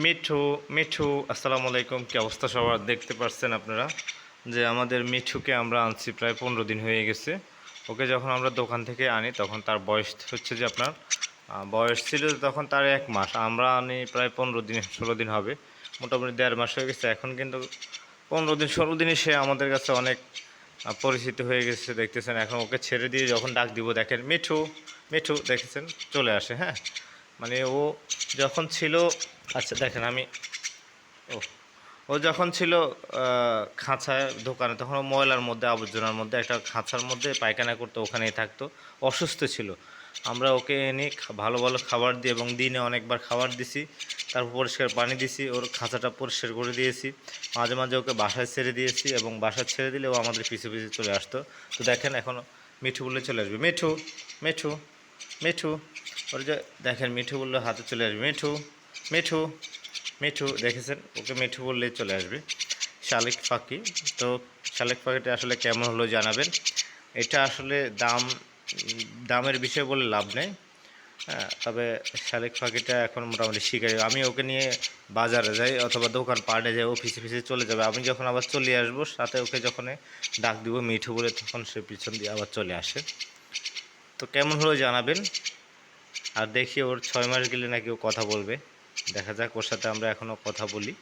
মিঠু মিঠু, আসসালামু আলাইকুম। কি অবস্থা সবার? দেখতে পাচ্ছেন আপনারা যে আমাদের মিঠুকে আমরা আনছি প্রায় পনেরো দিন হয়ে গেছে। ওকে যখন আমরা দোকান থেকে আনি, তখন তার বয়স হচ্ছে যে আপনার বয়স ছিল তখন তার এক মাস। আমরা আনি প্রায় পনেরো দিন, ষোলো দিন হবে। মোটামুটি দেড় মাস হয়ে গেছে। এখন কিন্তু পনেরো দিন, ষোলো দিনই সে আমাদের কাছে অনেক পরিচিত হয়ে গেছে। দেখতেছেন, এখন ওকে ছেড়ে দিয়ে যখন ডাক দিব, দেখেন মিঠু মিঠু, দেখেছেন? চলে আসে হ্যাঁ? মানে ও যখন ছিল আচ্ছা দেখেন আমি, ও ও যখন ছিল খাঁচায় দোকানে, তখন ও ময়লার মধ্যে, আবর্জনার মধ্যে, একটা খাঁচার মধ্যে পায়খানা করতো, ওখানেই থাকতো, অসুস্থ ছিল। আমরা ওকে এনে ভালো ভালো খাবার দিই এবং দিনে অনেকবার খাবার দিছি, তারপর পরিষ্কার পানি দিছি, ওর খাঁচাটা পরিষ্কার করে দিয়েছি, মাঝে মাঝে ওকে বাসায় ছেড়ে দিয়েছি এবং বাসায় ছেড়ে দিলে ও আমাদের পিছু পিছু চলে আসতো। তো দেখেন এখন মিঠু বলে চলে আসবে। মিঠু মিঠু মিঠু ওর যে দেখেন মিঠু বললে, হাতে চলে আসবে। মিঠু মিঠু মিঠু, দেখেছেন? ওকে মিঠু বললেই চলে আসবে। শালিক পাখি তো শালিক পাখিটা আসলে কেমন হলো জানাবেন। এটা আসলে দাম, দামের বিষয় বলে লাভ নেই। হ্যাঁ তবে শালিক পাখিটা এখন মোটামুটি শিকারি। আমি ওকে নিয়ে বাজারে যাই অথবা দোকান পাড়ে যাই, অফিসে ফিসে চলে যাবে। আমি যখন আবার চলে আসব, সাথে ওকে যখন ডাক দিব মিঠু বলে, তখন সে পিছন দিয়ে আবার চলে আসে। তো কেমন হলো জানাবেন? আর দেখি ওর ছয় মাস গেলে নাকি ও কথা বলবে। দেখা যাক, ওর সাথে আমরা এখনও কথা বলি।